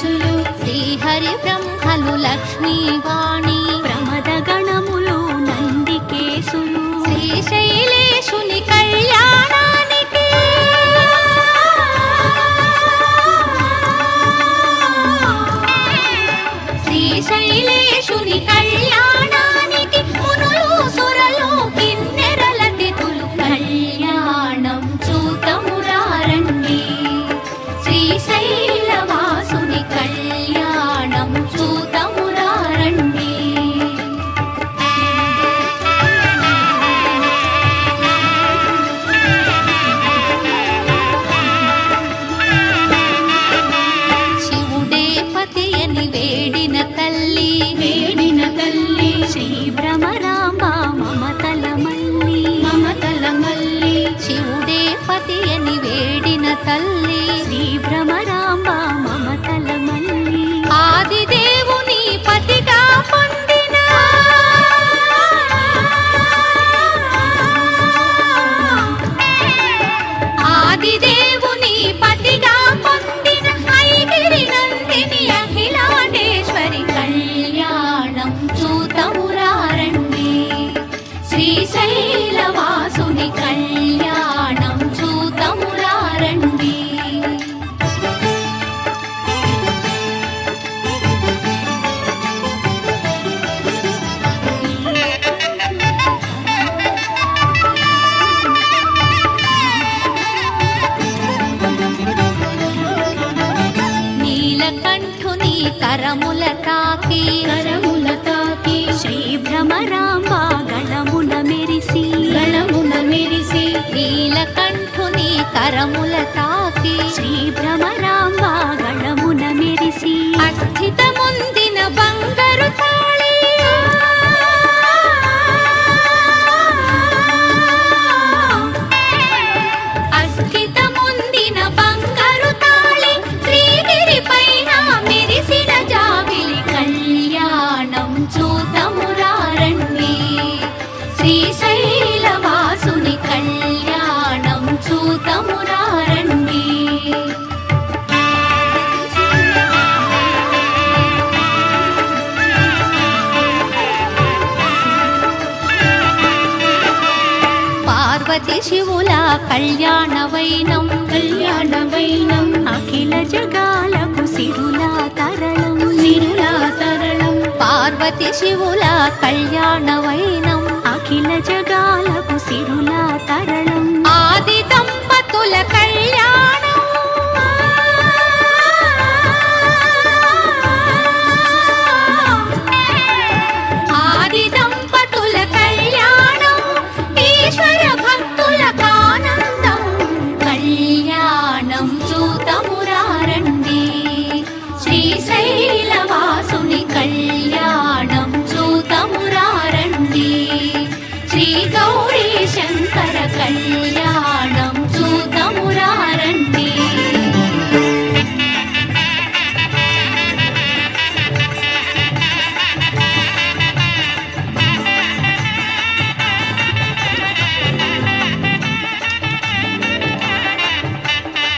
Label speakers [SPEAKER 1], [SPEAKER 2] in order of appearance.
[SPEAKER 1] నిజులు
[SPEAKER 2] శ్రీహరి బ్రహ్మలు లక్ష్మీవాణి
[SPEAKER 3] ప్రమద గణములు నందికేశులు.
[SPEAKER 2] శ్రీశైలి కరముల తాకి
[SPEAKER 1] కరముల తాకి
[SPEAKER 3] శ్రీ భ్రమరాంబా గళమున మెరిసి
[SPEAKER 1] గళమున మెరిసి
[SPEAKER 2] నీలకంఠుని కరముల తాకి பதி சிவுலா கல்யாண வைனம்
[SPEAKER 1] கல்யாண வைனம்
[SPEAKER 3] அகில ஜகாலகு சிருலா தரளம்
[SPEAKER 1] சிருலா தரளம்
[SPEAKER 2] பார்வதி சிவுலா கல்யாண வைனம்
[SPEAKER 3] அகில ஜகாலகு சிருலா தரளம்
[SPEAKER 2] ஆதி தம்பத்துல